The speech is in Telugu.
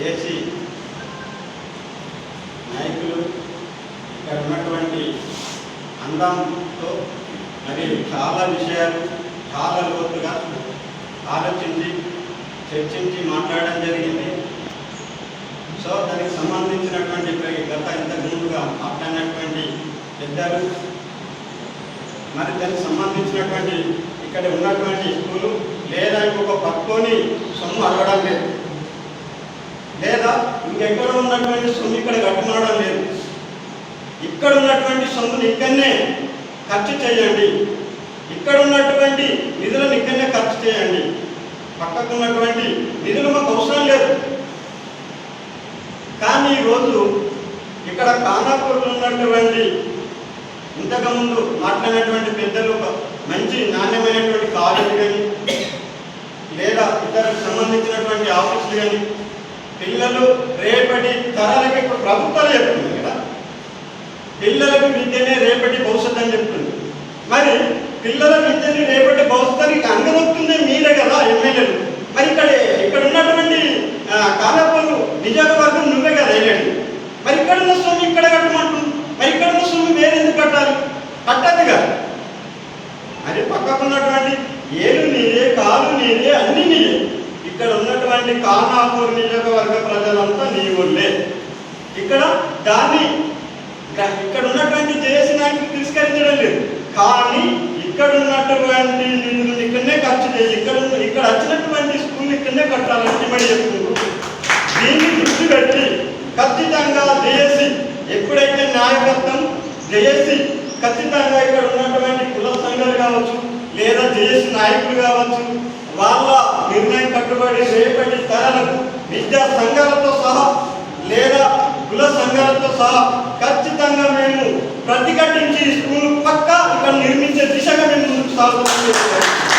చేసి నాయకులు ఇక్కడ ఉన్నటువంటి అందంతో మరి చాలా విషయాలు చాలా లోతుగా ఆలోచించి చర్చించి మాట్లాడడం జరిగింది. సో దానికి సంబంధించినటువంటి గత ఇంత ముందుగా మాట్లాడినటువంటి పెద్దలు మరి దానికి సంబంధించినటువంటి ఇక్కడ ఉన్నటువంటి స్కూలు లేదా ఇంకొక పట్టుకొని సొమ్ము అడగడం లేదు. లేదా ఇంకెక్కడ ఉన్నటువంటి సొమ్ము ఇక్కడ కట్టుకోవడం లేదు. ఇక్కడ ఉన్నటువంటి సొమ్ముని ఇక్కడనే ఖర్చు చేయండి. ఇక్కడ ఉన్నటువంటి నిధులను ఇక్కడనే ఖర్చు చేయండి. పక్కకు ఉన్నటువంటి నిధులు మాకు అవసరం లేదు. కానీ ఈరోజు ఇక్కడ కానాపూర్లో ఉన్నటువంటి ఇంతకుముందు మాట్లాడినటువంటి పెద్దలు ఒక మంచి నాణ్యమైనటువంటి కాలేజీ కానీ లేదా ఇతరులకు సంబంధించినటువంటి ఆఫీసులు కానీ పిల్లలు రేపటి తరాలకి ఇప్పుడు ప్రభుత్వాలు చెప్తుంది కదా. పిల్లలకు విద్యనే రేపటి భవిష్యత్తు అని చెప్తుంది. మరి పిల్లల విద్యని రేపటి భవిష్యత్తుకి అంగదొక్తుంది మీరే కదా ఎమ్మెల్యేలు. మరి ఇక్కడ ఇక్కడ ఉన్నటువంటి ఆ, కాలపల్లు నియోజకవర్గం నువ్వే కదా వెళ్ళండి మరి ఇక్కడ ఉన్న సొమ్ము ఇక్కడ కట్టమంటుంది. మరి ఇక్కడ ఉన్న సొమ్ము వేరే ఎందుకు కట్టాలి? కట్టదు కదా. మరి పక్కకున్నటువంటి ఏలు నీదే కాలు నీదే అన్ని నీదే ఇక్కడ ఉన్నటువంటి కానాపూర్ నియోజకవర్గ ప్రజలంతా నీ ఊళ్ళే ఇక్కడ దాన్ని ఇక్కడ ఇక్కడ ఉన్నటువంటి జేసీ తిరస్కరించడం లేదు. కానీ ఇక్కడ ఉన్నటువంటి నిధులు ఇక్కడనే ఖర్చు చేయి. ఇక్కడ ఉన్న- ఇక్కడ వచ్చినటువంటి స్కూల్ ఇక్కడనే కట్టాలని డిమాండ్ చెప్తున్నారు దీన్ని దృష్టి పెట్టి ఖచ్చితంగా జేఏసీ ఎప్పుడైతే నాయకత్వం జేఏసీ ఖచ్చితంగా ఇక్కడ ఉన్నటువంటి కుల సంఘాలు కావచ్చు లేదా జేఏసీ నాయకులు కావచ్చు వాళ్ళ నిర్ణయం కట్టుబడి రేపటి తరాలకు విద్యా సంఘాలతో సహా లేదా కుల సంఘాలతో సహా ఖచ్చితంగా ప్రతిఘటించి స్కూల్ పక్క ఇక్కడ నిర్మించే దిశగా మేము ముందుకు సాగుతున్నాం.